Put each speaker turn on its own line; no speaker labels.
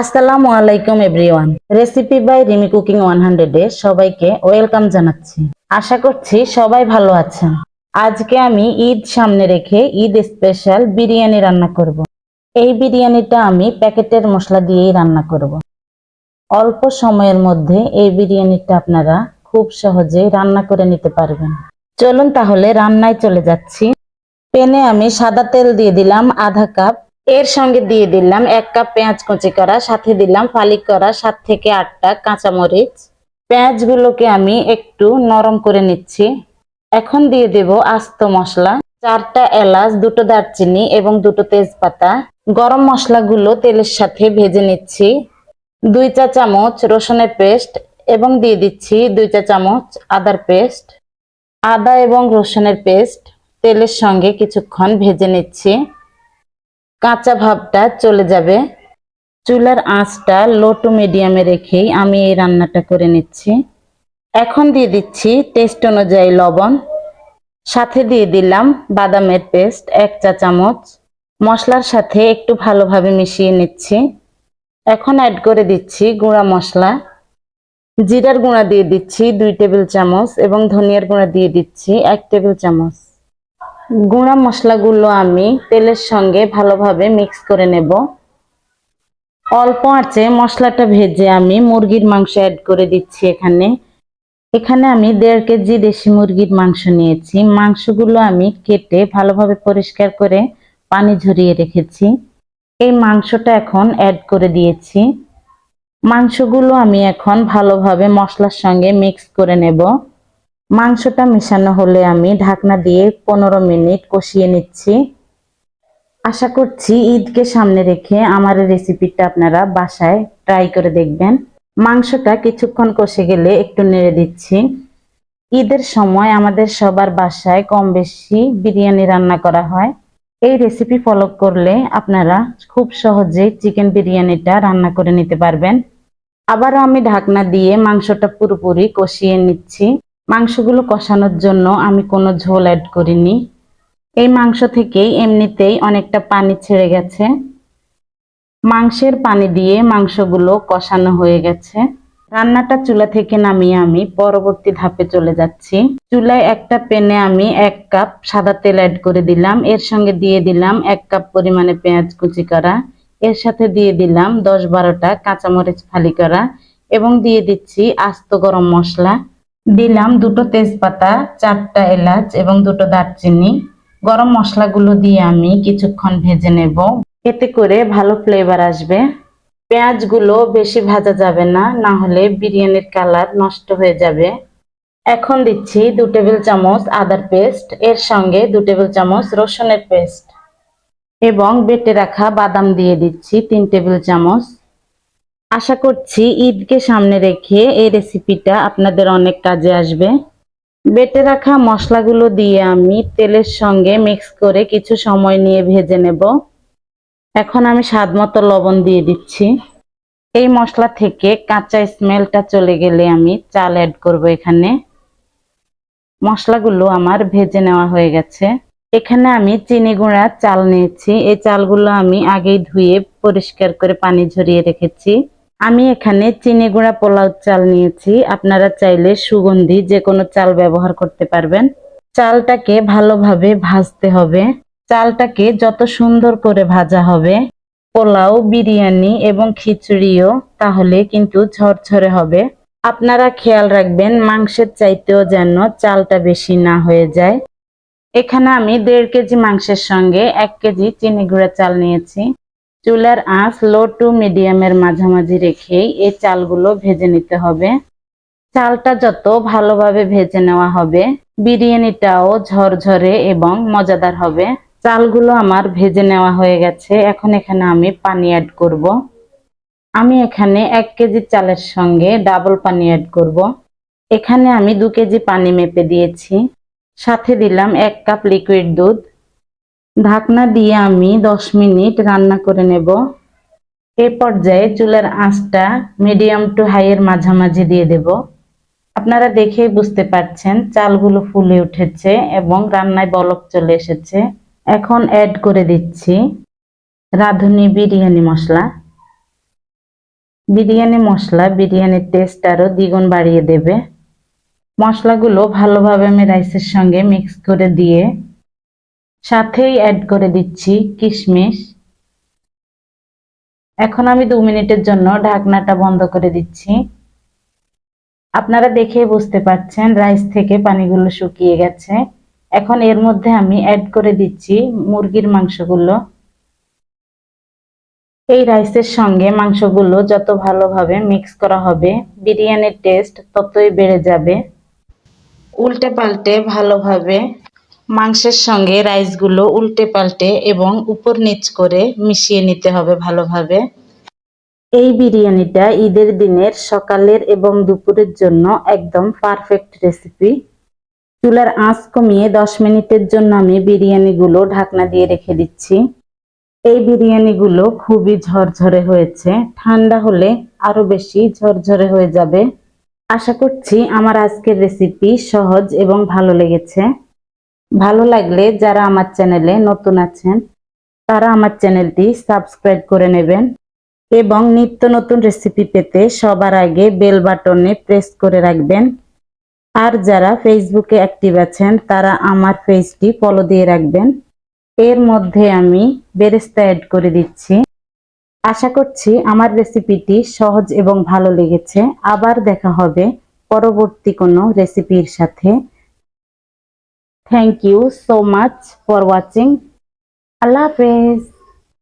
আসসালামু আলাইকুম, everyone. Recipe by Rimi cooking one হান্ড্রেডে সবাইকে ওয়েলকাম জানাচ্ছি। আশা করছি সবাই ভালো আছেন। আজকে আমি ঈদ সামনে রেখে ঈদ স্পেশাল বিরিয়ানি রান্না করব। এই বিরিয়ানিটা আমি প্যাকেটের মশলা দিয়েই রান্না করব। অল্প সময়ের মধ্যে এই বিরিয়ানিটা আপনারা খুব সহজেই রান্না করে নিতে পারবেন। চলুন তাহলে রান্নায় চলে যাচ্ছি। পেনে আমি সাদা তেল দিয়ে দিলাম আধা কাপ এর সঙ্গে দিয়ে দিলাম এক কাপ পেঁয়াজ কুচি করা, সাথে দিলাম ফালি করা সাত থেকে আটটা কাঁচামরিচ। পেঁয়াজগুলোকে আমি একটু নরম করে নিচ্ছি। এখন দিয়ে দেব আস্ত মশলা। চারটা এলাচ, দুটো দারচিনি এবং দুটো তেজপাতা। গরম মশলাগুলো তেলের সাথে ভেজে নিচ্ছি। দুই চা চামচ রসুনের পেস্ট এবং দিয়ে দিচ্ছি দুই চা চামচ আদার পেস্ট। আদা এবং রসুনের পেস্ট তেলের সঙ্গে কিছুক্ষণ ভেজে নিচ্ছি। কাঁচা ভাবটা চলে যাবে। চুলার আঁচটা লো টু মিডিয়ামে রেখেই আমি এই রান্নাটা করে নিচ্ছি। এখন দিয়ে দিচ্ছি টেস্ট অনুযায়ী লবণ। সাথে দিয়ে দিলাম বাদামের পেস্ট এক চা চামচ। মশলার সাথে একটু ভালোভাবে মিশিয়ে নিচ্ছি। এখন অ্যাড করে দিচ্ছি গুঁড়া মশলা। জিরার গুঁড়া দিয়ে দিচ্ছি দুই টেবিল চামচ এবং ধনিয়ার গুঁড়া দিয়ে দিচ্ছি এক টেবিল চামচ। গুঁড়া মশলাগুলো আমি তেলের সঙ্গে ভালোভাবে মিক্স করে নেব। অল্প আঁচে মশলাটা ভেজে আমি মুরগির মাংস অ্যাড করে দিচ্ছি এখানে। এখানে আমি দেড় কেজি দেশি মুরগির মাংস নিয়েছি। মাংসগুলো আমি কেটে ভালোভাবে পরিষ্কার করে পানি ঝরিয়ে রেখেছি। এই মাংসটা এখন অ্যাড করে দিয়েছি। মাংসগুলো আমি এখন ভালোভাবে মশলার সঙ্গে মিক্স করে নেব। মাংসটা মেশানো হলে আমি ঢাকনা দিয়ে পনেরো মিনিট কষিয়ে নিচ্ছি। আশা করছি ঈদকে সামনে রেখে আমার রেসিপিটা আপনারা বাসায় ট্রাই করে দেখবেন। মাংসটা কিছুক্ষণ কষে গেলে একটু নেড়ে দিচ্ছি। ঈদের সময় আমাদের সবার বাসায় কম বেশি বিরিয়ানি রান্না করা হয়। এই রেসিপি ফলো করলে আপনারা খুব সহজেই চিকেন বিরিয়ানিটা রান্না করে নিতে পারবেন। আবারও আমি ঢাকনা দিয়ে মাংসটা পুরোপুরি কষিয়ে নিচ্ছি। মাংসগুলো কষানোর জন্য আমি কোনো ঝোল অ্যাড করিনি। এই মাংস থেকেই এমনিতেই অনেকটা পানি ছেড়ে গেছে। মাংসের পানি দিয়ে মাংসগুলো কষানো হয়ে গেছে। রান্নাটা চুলা থেকে নামিয়ে আমি পরবর্তী ধাপে চলে যাচ্ছি। চুলায় একটা প্যানে আমি এক কাপ সাদা তেল অ্যাড করে দিলাম। এর সঙ্গে দিয়ে দিলাম এক কাপ পরিমাণে পেঁয়াজ কুচি করা। এর সাথে দিয়ে দিলাম দশ বারোটা কাঁচামরিচ ফালি করা। এবং দিয়ে দিচ্ছি আস্ত গরম মশলা। দিলাম দুটো তেজপাতা, চারটা এলাচ এবং দুটো দারচিনি। গরম মশলাগুলো দিয়ে আমি কিছুক্ষণ ভেজে নেব। এতে করে ভালো ফ্লেভার আসবে। পেঁয়াজগুলো বেশি ভাজা যাবে না না হলে বিরিয়ানির কালার নষ্ট হয়ে যাবে। এখন দিচ্ছি দু টেবিল চামচ আদার পেস্ট, এর সঙ্গে দু টেবিল চামচ রসুনের পেস্ট। এবং বেটে রাখা বাদাম দিয়ে দিচ্ছি তিন টেবিল চামচ। আশা করছি ঈদকে সামনে রেখে এই রেসিপিটা আপনাদের অনেক কাজে আসবে। বেটে রাখা মশলাগুলো দিয়ে আমি তেলের সঙ্গে মিক্স করে কিছু সময় নিয়ে ভেজে নেব। এখন আমি স্বাদ মতো লবণ দিয়ে দিচ্ছি। এই মশলা থেকে কাঁচা স্মেলটা চলে গেলে আমি চাল অ্যাড করব এখানে। মশলাগুলো আমার ভেজে নেওয়া হয়ে গেছে। এখানে আমি চিনি গুঁড়া চাল নিয়েছি। এই চালগুলো আমি আগেই ধুয়ে পরিষ্কার করে পানি ঝরিয়ে রেখেছি। আমি এখানে চিনি গুঁড়া পোলাও চাল নিয়েছি। আপনারা চাইলে সুগন্ধি যে কোনো চাল ব্যবহার করতে পারবেন। চালটাকে ভালোভাবে ভাজতে হবে। চালটাকে যত সুন্দর করে ভাজা হবে, পোলাও, বিরিয়ানি এবং খিচুড়িও তাহলে কিন্তু ঝরঝরে হবে। আপনারা খেয়াল রাখবেন, মাংসের চাইতেও যেন চালটা বেশি না হয়ে যায়। এখানে আমি দেড় কেজি মাংসের সঙ্গে এক কেজি চিনি গুঁড়া চাল নিয়েছি। চুলার আঁচ লো টু মিডিয়ামের মাঝামাঝি রেখেই এই চালগুলো ভেজে নিতে হবে চালটা যত ভালোভাবে ভেজে নেওয়া হবে, বিরিয়ানিটাও ঝরঝরে এবং মজাদার হবে চালগুলো আমার ভেজে নেওয়া হয়ে গেছে, এখন এখানে আমি পানি অ্যাড করব। আমি এখানে এক কেজি চালের সঙ্গে ডাবল পানি অ্যাড করব। এখানে আমি দু কেজি পানি মেপে দিয়েছি সাথে দিলাম এক কাপ লিকুইড দুধ ঢাকনা দিয়ে আমি দশ মিনিট রান্না করে নেব। এ পর্যায়ে চুলার আঁচটা মিডিয়াম টু হাইয়ের মাঝামাঝি দিয়ে দেব। আপনারা দেখেই বুঝতে পারছেন, চালগুলো ফুলে উঠেছে এবং রান্নায় বলক চলে এসেছে। এখন অ্যাড করে দিচ্ছি রাঁধুনি বিরিয়ানি মশলা। বিরিয়ানি মশলা, বিরিয়ানির টেস্ট আরও দ্বিগুণ বাড়িয়ে দেবে। মশলাগুলো ভালোভাবে আমি রাইসের সঙ্গে মিক্স করে দিয়ে সাথেই অ্যাড করে দিচ্ছি কিশমিশ। এখন আমি দু মিনিটের জন্য ঢাকনাটা বন্ধ করে দিচ্ছি। আপনারা দেখে বুঝতে পারছেন রাইস থেকে পানিগুলো শুকিয়ে গেছে। এখন এর মধ্যে আমি অ্যাড করে দিচ্ছি মুরগির মাংসগুলো। এই রাইসের সঙ্গে মাংসগুলো যত ভালোভাবে মিক্স করা হবে, বিরিয়ানির টেস্ট ততই বেড়ে যাবে। উল্টে পাল্টে ভালোভাবে মাংসের সঙ্গে রাইসগুলো উল্টে পাল্টে এবং উপর নিচ করে মিশিয়ে নিতে হবে ভালোভাবে। এই বিরিয়ানিটা ঈদের দিনের সকালের এবং দুপুরের জন্য একদম পারফেক্ট রেসিপি। চুলার আঁচ কমিয়ে দশ মিনিটের জন্য আমি বিরিয়ানিগুলো ঢাকনা দিয়ে রেখে দিচ্ছি। এই বিরিয়ানিগুলো খুবই ঝরঝরে হয়েছে। ঠান্ডা হলে আরও বেশি ঝরঝরে হয়ে যাবে। আশা করছি আমার আজকের রেসিপি সহজ এবং ভালো লেগেছে। ভালো লাগলে যারা আমার চ্যানেলে নতুন আছেন, তারা আমার চ্যানেলটি সাবস্ক্রাইব করে নেবেন এবং নিত্য নতুন রেসিপি পেতে সবার আগে বেল বাটনে প্রেস করে রাখবেন। আর যারা ফেসবুকে অ্যাক্টিভ আছেন, তারা আমার পেজটি ফলো দিয়ে রাখবেন। এর মধ্যে আমি বেরেস্তা অ্যাড করে দিচ্ছি। আশা করছি আমার রেসিপিটি সহজ এবং ভালো লেগেছে। আবার দেখা হবে পরবর্তী কোনো রেসিপির সাথে। thank you so much for watching আল্লাহ হাফেজ